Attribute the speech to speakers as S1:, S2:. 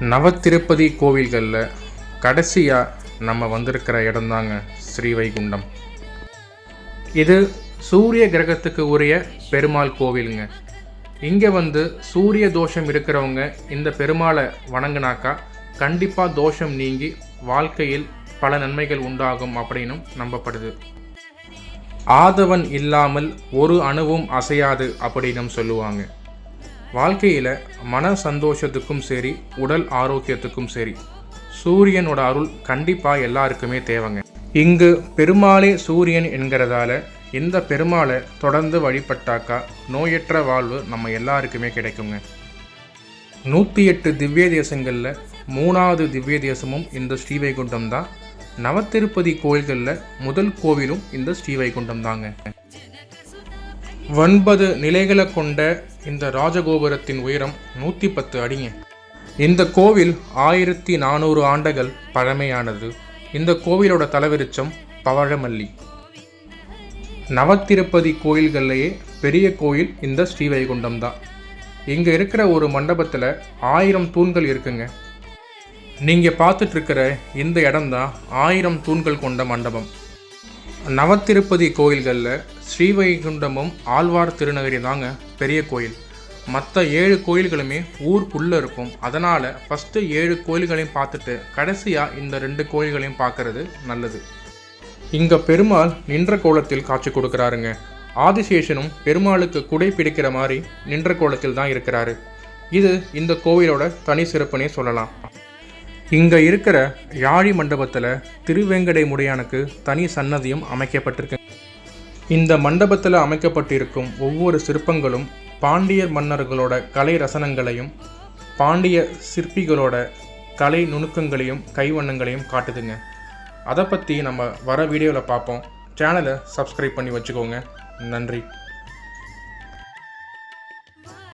S1: நவத்திருப்பதி கோவில்களில் கடைசியாக நம்ம வந்திருக்கிற இடம்தாங்க ஸ்ரீவைகுண்டம். இது சூரிய கிரகத்துக்கு உரிய பெருமாள் கோவிலுங்க. இங்கே வந்து சூரிய தோஷம் இருக்கிறவங்க இந்த பெருமாளை வணங்குனாக்கா கண்டிப்பாக தோஷம் நீங்கி வாழ்க்கையில் பல நன்மைகள் உண்டாகும் அப்படின்னும் நம்பப்படுது. ஆதவன் இல்லாமல் ஒரு அணுவும் அசையாது அப்படின்னும் சொல்லுவாங்க. வாழ்க்கையில் மன சந்தோஷத்துக்கும் சரி உடல் ஆரோக்கியத்துக்கும் சரி சூரியனோட அருள் கண்டிப்பாக எல்லாருக்குமே தேவைங்க. இங்கு பெருமாளே சூரியன் என்கிறதால இந்த பெருமாளை தொடர்ந்து வழிபட்டாக்கா நோயற்ற வாழ்வு நம்ம எல்லாருக்குமே கிடைக்குங்க. நூற்றி எட்டு திவ்ய தேசங்களில் மூணாவது திவ்ய தேசமும் இந்த ஸ்ரீவைகுண்டம் தான். நவத்திருப்பதி கோயில்களில் முதல் கோவிலும் இந்த ஸ்ரீவைகுண்டம் தாங்க. ஒன்பது நிலைகளை கொண்ட இந்த ராஜகோபுரத்தின் உயரம் நூற்றி பத்து அடிங்க. இந்த கோவில் ஆயிரத்தி நானூறு ஆண்டுகள் பழமையானது. இந்த கோவிலோட தலைவிருச்சம் பவழமல்லி. நவத்திருப்பதி கோயில்கள்லேயே பெரிய கோயில் இந்த ஸ்ரீவைகுண்டம் தான் இங்கே இருக்கிற ஒரு மண்டபத்தில் ஆயிரம் தூண்கள் இருக்குங்க. நீங்கள் பார்த்துட்ருக்கிற இந்த இடம்தான் ஆயிரம் தூண்கள் கொண்ட மண்டபம். நவத்திருப்பதி கோயில்களில் ஸ்ரீவைகுண்டமும் ஆழ்வார் திருநகரி தாங்க பெரிய கோயில். மற்ற ஏழு கோயில்களுமே ஊருக்குள்ளே இருக்கும். அதனால் ஃபஸ்ட்டு ஏழு கோயில்களையும் பார்த்துட்டு கடைசியாக இந்த ரெண்டு கோயில்களையும் பார்க்கறது நல்லது. இங்கே பெருமாள் நின்ற கோலத்தில் காட்சி கொடுக்குறாருங்க. ஆதிசேஷனும் பெருமாளுக்கு குடை பிடிக்கிற மாதிரி நின்ற கோலத்தில் தான் இருக்கிறாரு. இது இந்த கோவிலோட தனி சிறப்புனே சொல்லலாம். இங்கே இருக்கிற யாழி மண்டபத்தில் திருவேங்கடை முடையானுக்கு தனி சன்னதியும் அமைக்கப்பட்டிருக்கு. இந்த மண்டபத்தில் அமைக்கப்பட்டிருக்கும் ஒவ்வொரு சிற்பங்களும் பாண்டியர் மன்னர்களோட கலை ரசனங்களையும் பாண்டிய சிற்பிகளோட கலை நுணுக்கங்களையும் கைவண்ணங்களையும் காட்டுதுங்க. அதை பற்றி நம்ம வர வீடியோவில் பார்ப்போம் சேனலை சப்ஸ்கிரைப் பண்ணி வச்சுக்கோங்க. நன்றி.